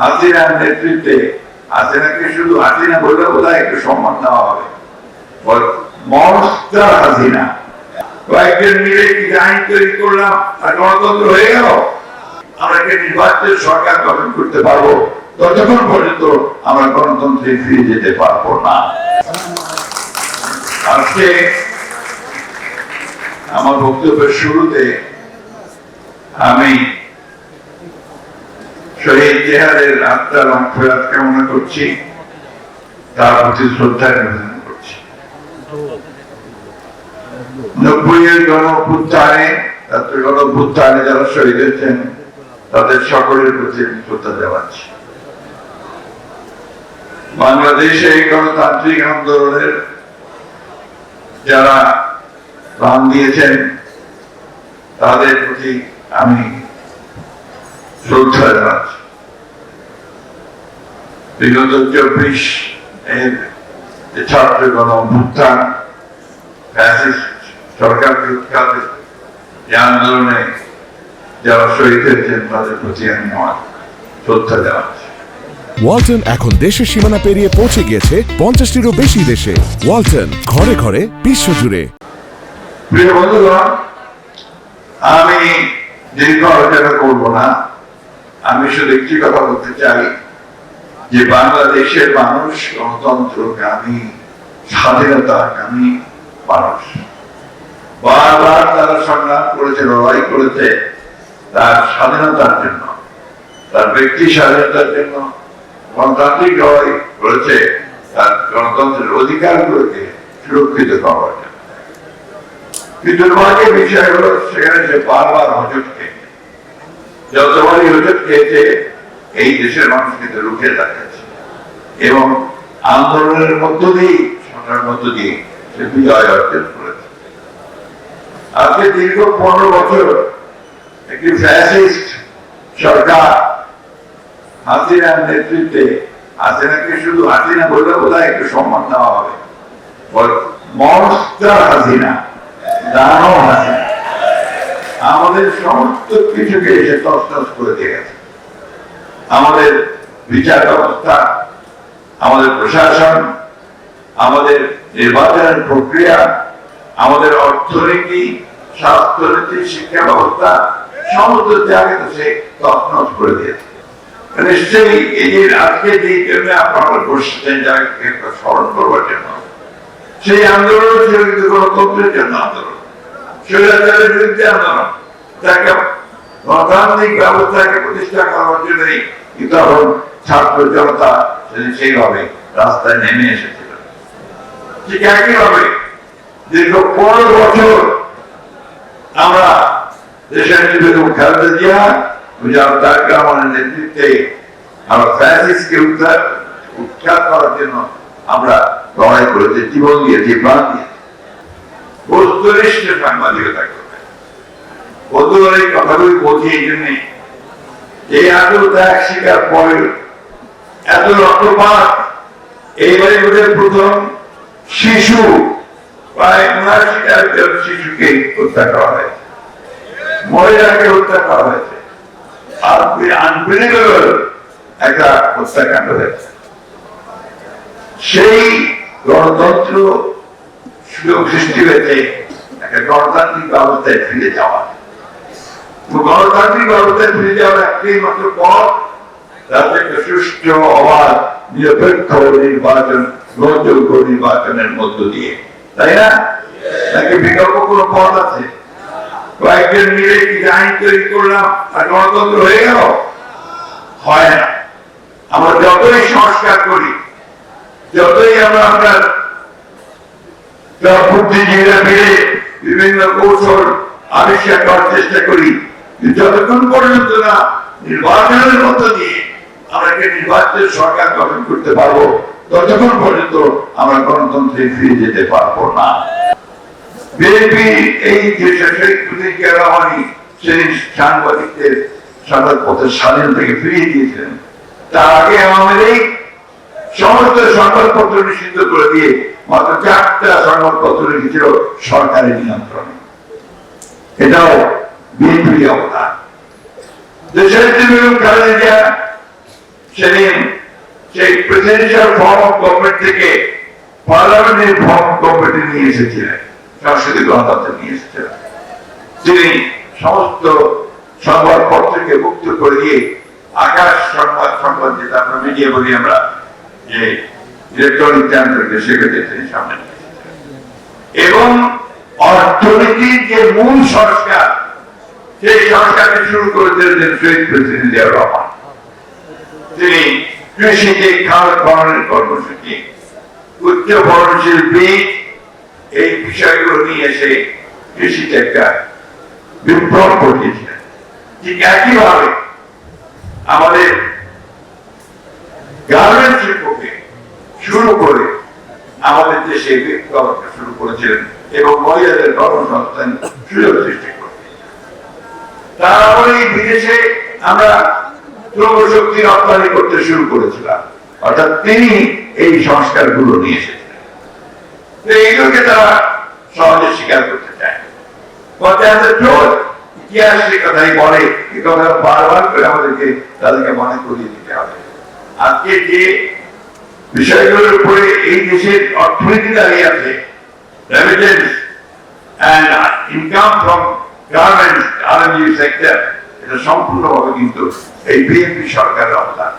হাসিনার নেতৃত্বে, হাসিনাকে শুধু হাসিনা বলে বোধ একটু সম্মান দেওয়া হবে। মনস্টার হাসিনা। কয়েকজন মিলে কি আইন তৈরি করলাম আর গণতন্ত্র হয়ে গেল? আমরা কি নির্বাচনের সরকার গঠন করতে পারব? ততক্ষণ পর্যন্ত আমরা গণতন্ত্রে ফিরে যেতে পারব না। আজকে আমার বক্তব্যের শুরুতে আমি শহীদ জেহাদের আত্মার ফেরাত কামনা করছি। তার প্রতি শ্রদ্ধা নিবেদন করছি। নব্বই এর গণ অভ্যুত্থানে অভ্যুত্থানে যারা শহীদ হয়েছেন, তাদের সকলের প্রতি শ্রদ্ধা জানাচ্ছি। বাংলাদেশে এই গণতান্ত্রিক আন্দোলনের যারা প্রাণ দিয়েছেন, তাদের প্রতি আমি শ্রদ্ধা জানাচ্ছি বিগত চব্বিশ এর যে ছাত্র গণ অভ্যুত্থান ফ্যাসিস্ট সরকারকে উৎখাতে যে আন্দোলনে যারা শহীদ হয়েছেন তাদের প্রতি আমি আমার শ্রদ্ধা জানাচ্ছি ওয়ালটন এখন দেশের সীমানা পেরিয়ে পৌঁছে গিয়েছে পঞ্চাশটিরও বেশি দেশে। ওয়ালটন ঘরে ঘরে বিশ্বজুড়ে প্রিয় বন্ধুগণ আমি দীর্ঘ আলোচনা করব না। আমি শুধু একটি কথা বলতে চাই যে বাংলাদেশের মানুষ গণতন্ত্রকামী স্বাধীনতাকামী মানুষ। বারবার তারা সংগ্রাম করেছে, লড়াই করেছে তার স্বাধীনতার জন্য, তার ব্যক্তি স্বাধীনতার জন্য। গণতান্ত্রিক লড়াই করেছে, তার গণতন্ত্রের অধিকারগুলোকে সুরক্ষিত করার জন্য। কিন্তু দুর্ভাগ্যের বিষয় হলো, সেখানে সে বারবার খেয়েছে যতবারই এই দেশের মানুষ কিন্তু এবং আন্দোলনের মধ্য সংগ্রামের মধ্য দিয়ে সে বিজয় অর্জন করেছে। আজকে দীর্ঘ পনেরো বছর একটি ফ্যাসিস্ট সরকার হাসিনার নেতৃত্বে, হাসিনাকে শুধু হাসিনা বলে বোধ একটু সম্মান দেওয়া হবে। মনস্টার হাসিনা, দানব হাসিনা। আমাদের সমস্ত কিছুকে এসে তসনস করে দিয়ে গেছে। আমাদের বিচার ব্যবস্থা, আমাদের প্রশাসন, আমাদের নির্বাচনের প্রক্রিয়া, আমাদের অর্থনীতি, স্বাস্থ্যনীতি, শিক্ষা ব্যবস্থা, সমস্ত জায়গাতে সে তছনছ করে দিয়েছে নিশ্চয়ই এই আজকে যে জন্য আপনারা বসছেন যাকে স্মরণ করবার জন্য। সেই আন্দোলন ছিল কিন্তু গণতন্ত্রের জন্য আন্দোলন। স্বৈরাচারের বিরুদ্ধে আন্দোলন তাকে গণতান্ত্রিক ব্যবস্থাকে প্রতিষ্ঠা করার জন্যই তখন ছাত্র জনতা সেইভাবে রাস্তায় নেমে এসেছিল। ঠিক একইভাবে দীর্ঘ পনেরো বছর আমরা দেশের বেগম খালেদা জিয়া মুজাফর তারেক রহমানের নেতৃত্বে আমরা ফ্যাসিসকে উদ্ধার, উৎখাত করার জন্য আমরা লড়াই করেছি, জীবন দিয়েছি, প্রাণ দিয়েছি। বস্তুনিষ্ঠ সাংবাদিকতা প্রথম শিশু, প্রায় শিশুকে হত্যা করা হয়েছে। মহিলাকে হত্যা করা হয়েছে। আর আনবিলিভেবল একটা হত্যাকাণ্ড হয়েছে। সেই গণতন্ত্র সুযোগ সৃষ্টি হয়েছে একটা গণতান্ত্রিক ব্যবস্থায় ফিরে যাওয়া। গণতান্ত্রিক ব্যবস্থায় ফিরে যাওয়ার একটাই মাত্র পথ নির্বাচন নির্বাচনের তাই নাকি বিকল্প কোনো পথ আছে? কয়েকজন মিলে কি আইন তৈরি করলাম আর গণতন্ত্র হয়ে গেল? হয় না। আমরা যতই সংস্কার করি, যতই আমরা আমরা বুদ্ধিজীবীরা মিলে বিভিন্ন কৌশল আবিষ্কার করার চেষ্টা করি। যতক্ষণ পর্যন্ত না নির্বাচনের মধ্য দিয়ে আমরা নির্বাচনের সরকার গঠন করতে পারব, ততক্ষণ পর্যন্ত আমরা গণতন্ত্রে ফিরে যেতে পারব না। সাংবাদিকদের পথের স্বাধীনতাকে ফিরিয়ে দিয়েছিলেন। তার আগে লীগ সমস্ত সংবাদপত্র নিষিদ্ধ করে দিয়ে মাত্র চারটা সংবাদপত্র রেখেছিল সরকারের নিয়ন্ত্রণে। এটাও বিএনপির অবদান। তিনি সমস্ত সংবাদপত্রকে মুক্ত করে দিয়ে আকাশ সংবাদ সংবাদ যেটা আমরা মিডিয়া বলি আমরা, যে চ্যানেলকে সেক্ষেত্রে তিনি সামনে এবং অর্থনীতির যে মূল সংস্কার সেই সংস্কারকে শুরু করেছিলেন শহীদ প্রেসিডেন্ট জিয়াউর রহমান। তিনি কৃষিকে খাল খননের কর্মসূচি, উচ্চ বর্ণশীল বীজ, এই বিষয়গুলো নিয়ে এসে কৃষিতে একটা বিপ্লব ঘটিয়েছিলেন। ঠিক একইভাবে আমাদের গার্মেন্ট শিল্পকে শুরু করে। আমাদের দেশে বিপ্লবটা শুরু করেছিলেন এবং মহিলাদের কর্মসংস্থান সুযোগ সৃষ্টি করেছিলেন তারপরে বিদেশে আমরা শ্রমশক্তি রপ্তানি করতে শুরু করেছিলাম। অর্থাৎ তিনি এই সংস্কারগুলো নিয়ে এসেছিলেন। তারা সহজে স্বীকার করতে চায়। কথাই বলে বারবার করে আমাদেরকে তাদেরকে মনে করিয়ে দিতে হবে। আজকে যে বিষয়গুলোর উপরে এই দেশের অর্থনীতি দাঁড়িয়ে আছে remittance and income from garments R sector এটা সম্পূর্ণভাবে কিন্তু এই বিএনপি সরকারের অবদান।